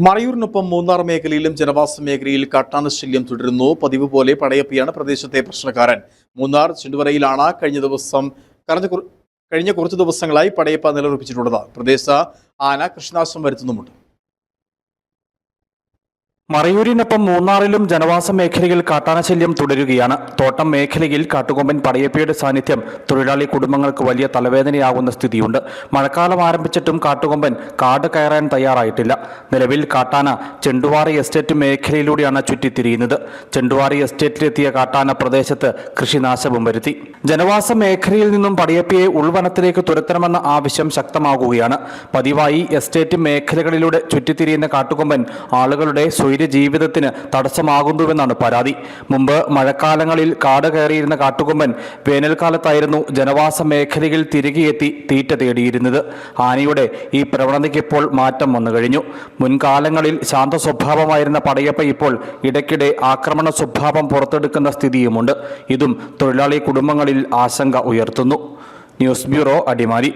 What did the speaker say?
മറയൂരിനൊപ്പം മൂന്നാർ മേഖലയിലും ജനവാസ മേഖലയിൽ കാട്ടാനശല്യം തുടരുന്നു. പതിവ് പോലെ പടയപ്പിയാണ് പ്രദേശത്തെ പ്രശ്നക്കാരൻ. മൂന്നാർ ചെണ്ടുവരയിലാണ് കഴിഞ്ഞ ദിവസം കഴിഞ്ഞ കുറ- കഴിഞ്ഞ കുറച്ച് ദിവസങ്ങളായി പടയപ്പ നിലയുറപ്പിച്ചിട്ടുള്ളത്. പ്രദേശ ആന കൃഷിനാശം വരുത്തുന്നുമുണ്ട്. മറയൂരിനൊപ്പം മൂന്നാറിലും ജനവാസ മേഖലയിൽ കാട്ടാനശല്യം തുടരുകയാണ്. തോട്ടം മേഖലയിൽ കാട്ടുകൊമ്പൻ പടയപ്പയുടെ സാന്നിധ്യം തൊഴിലാളി കുടുംബങ്ങൾക്ക് വലിയ തലവേദനയാകുന്ന സ്ഥിതിയുണ്ട്. മഴക്കാലം ആരംഭിച്ചിട്ടും കാട്ടുകൊമ്പൻ കാട് കയറാൻ തയ്യാറായിട്ടില്ല. നിലവിൽ കാട്ടാന ചെണ്ടുവാറി എസ്റ്റേറ്റ് മേഖലയിലൂടെയാണ് ചുറ്റിത്തിരിയുന്നത്. ചെണ്ടുവാറി എസ്റ്റേറ്റിലെത്തിയ കാട്ടാന പ്രദേശത്ത് കൃഷിനാശവും വരുത്തി. ജനവാസ മേഖലയിൽ നിന്നും പടയപ്പയെ ഉൾവനത്തിലേക്ക് തുരത്തണമെന്ന ആവശ്യം ശക്തമാകുകയാണ്. പതിവായി എസ്റ്റേറ്റ് മേഖലകളിലൂടെ ചുറ്റിത്തിരിയുന്ന കാട്ടുകൊമ്പൻ ആളുകളുടെ സ്വൈര്യ ജീവിതത്തിന് തടസ്സമാകുന്നുവെന്നാണ് പരാതി. മുമ്പ് മഴക്കാലങ്ങളിൽ കാട് കയറിയിരുന്ന കാട്ടുകൊമ്പൻ വേനൽക്കാലത്തായിരുന്നു ജനവാസ മേഖലയിൽ തിരികെയെത്തി തീറ്റ തേടിയിരുന്നത്. ആനയുടെ ഈ പ്രവണതയ്ക്ക് ഇപ്പോൾ മാറ്റം വന്നു കഴിഞ്ഞു. മുൻകാലങ്ങളിൽ ശാന്ത സ്വഭാവമായിരുന്ന പടയപ്പ ഇപ്പോൾ ഇടയ്ക്കിടെ ആക്രമണ സ്വഭാവം പുറത്തെടുക്കുന്ന സ്ഥിതിയുമുണ്ട്. ഇതും തൊഴിലാളി കുടുംബങ്ങളിൽ ആശങ്ക ഉയർത്തുന്നു. News bureau Adimali.